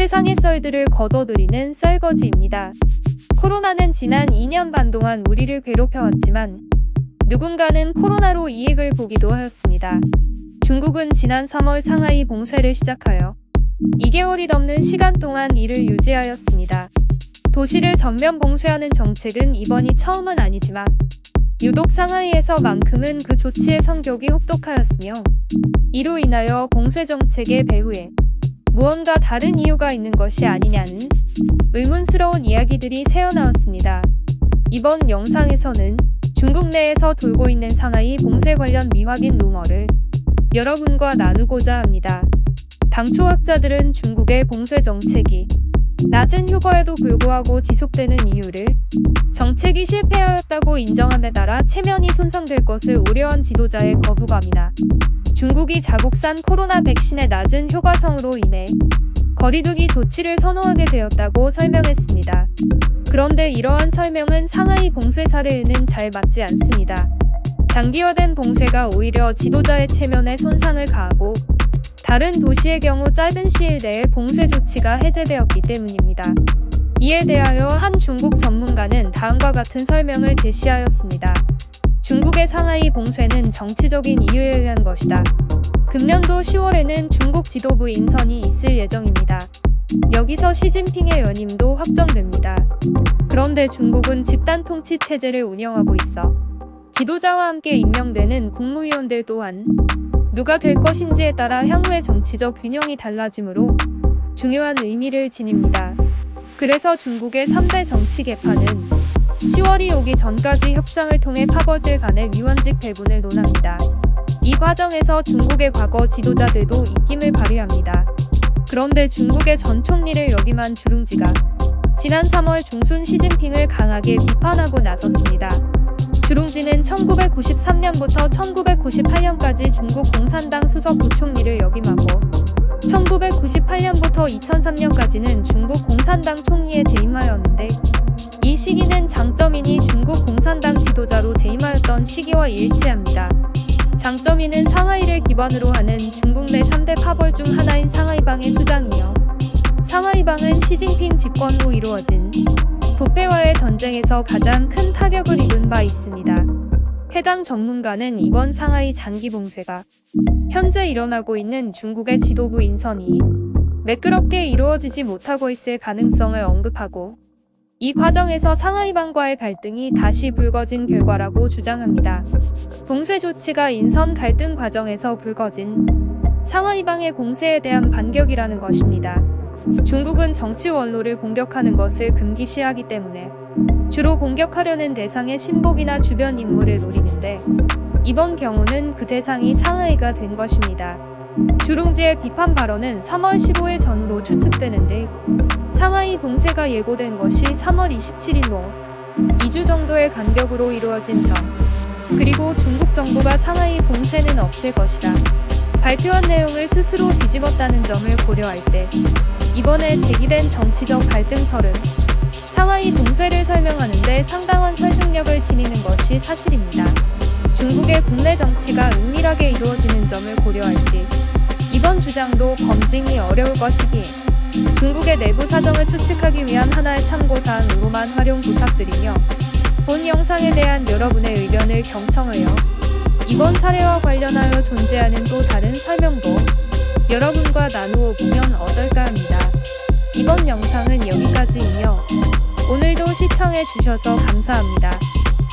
세상의 썰들을 걷어들이는 썰거지입니다. 코로나는 지난 2년 반 동안 우리를 괴롭혀왔지만 누군가는 코로나로 이익을 보기도 하였습니다. 중국은 지난 3월 상하이 봉쇄를 시작하여 2개월이 넘는 시간 동안 이를 유지하였습니다. 도시를 전면 봉쇄하는 정책은 이번이 처음은 아니지만 유독 상하이에서만큼은 그 조치의 성격이 혹독하였으며 이로 인하여 봉쇄 정책의 배후에 무언가 다른 이유가 있는 것이 아니냐는 의문스러운 이야기들이 새어나왔습니다. 이번 영상에서는 중국 내에서 돌고 있는 상하이 봉쇄 관련 미확인 루머를 여러분과 나누고자 합니다. 당초 학자들은 중국의 봉쇄 정책이 낮은 효과에도 불구하고 지속되는 이유를 정책이 실패하였다고 인정함에 따라 체면이 손상될 것을 우려한 지도자의 거부감이나 중국이 자국산 코로나 백신의 낮은 효과성으로 인해 거리두기 조치를 선호하게 되었다고 설명했습니다. 그런데 이러한 설명은 상하이 봉쇄 사례에는 잘 맞지 않습니다. 장기화된 봉쇄가 오히려 지도자의 체면에 손상을 가하고 다른 도시의 경우 짧은 시일 내에 봉쇄 조치가 해제되었기 때문입니다. 이에 대하여 한 중국 전문가는 다음과 같은 설명을 제시하였습니다. 중국의 상하이 봉쇄는 정치적인 이유에 의한 것이다. 금년도 10월에는 중국 지도부 인선이 있을 예정입니다. 여기서 시진핑의 연임도 확정됩니다. 그런데 중국은 집단 통치 체제를 운영하고 있어 지도자와 함께 임명되는 국무위원들 또한 누가 될 것인지에 따라 향후의 정치적 균형이 달라지므로 중요한 의미를 지닙니다. 그래서 중국의 3대 정치 개파는 10월이 오기 전까지 협상을 통해 파벌들 간의 위원직 배분을 논합니다. 이 과정에서 중국의 과거 지도자들도 입김을 발휘합니다. 그런데 중국의 전 총리를 역임한 주룽지가 지난 3월 중순 시진핑을 강하게 비판하고 나섰습니다. 주룽지는 1993년부터 1998년까지 중국 공산당 수석 부총리를 역임하고 1998년부터 2003년까지는 중국 공산당 총리에 재임하였는데 장점인이 중국 공산당 지도자로 재임하였던 시기와 일치합니다. 장점인은 상하이를 기반으로 하는 중국 내 3대 파벌 중 하나인 상하이방의 수장이며 상하이방은 시진핑 집권 후 이루어진 부패와의 전쟁에서 가장 큰 타격을 입은 바 있습니다. 해당 전문가는 이번 상하이 장기 봉쇄가 현재 일어나고 있는 중국의 지도부 인선이 매끄럽게 이루어지지 못하고 있을 가능성을 언급하고 이 과정에서 상하이방과의 갈등이 다시 불거진 결과라고 주장합니다. 봉쇄 조치가 인선 갈등 과정에서 불거진 상하이방의 공세에 대한 반격이라는 것입니다. 중국은 정치 원로를 공격하는 것을 금기시하기 때문에 주로 공격하려는 대상의 신복이나 주변 인물을 노리는데 이번 경우는 그 대상이 상하이가 된 것입니다. 주룽지의 비판 발언은 3월 15일 전후로 추측되는데 상하이 봉쇄가 예고된 것이 3월 27일로 2주 정도의 간격으로 이루어진 점 그리고 중국 정부가 상하이 봉쇄는 없을 것이라 발표한 내용을 스스로 뒤집었다는 점을 고려할 때 이번에 제기된 정치적 갈등설은 상하이 봉쇄를 설명하는데 상당한 설득력을 지니는 것이 사실입니다. 중국의 국내 정치가 은밀하게 이루어지는 점을 고려할 때 이번 주장도 검증이 어려울 것이기에 중국의 내부 사정을 추측하기 위한 하나의 참고사항으로만 활용 부탁드리며 본 영상에 대한 여러분의 의견을 경청하여 이번 사례와 관련하여 존재하는 또 다른 설명도 여러분과 나누어 보면 어떨까 합니다. 이번 영상은 여기까지이며 오늘도 시청해 주셔서 감사합니다.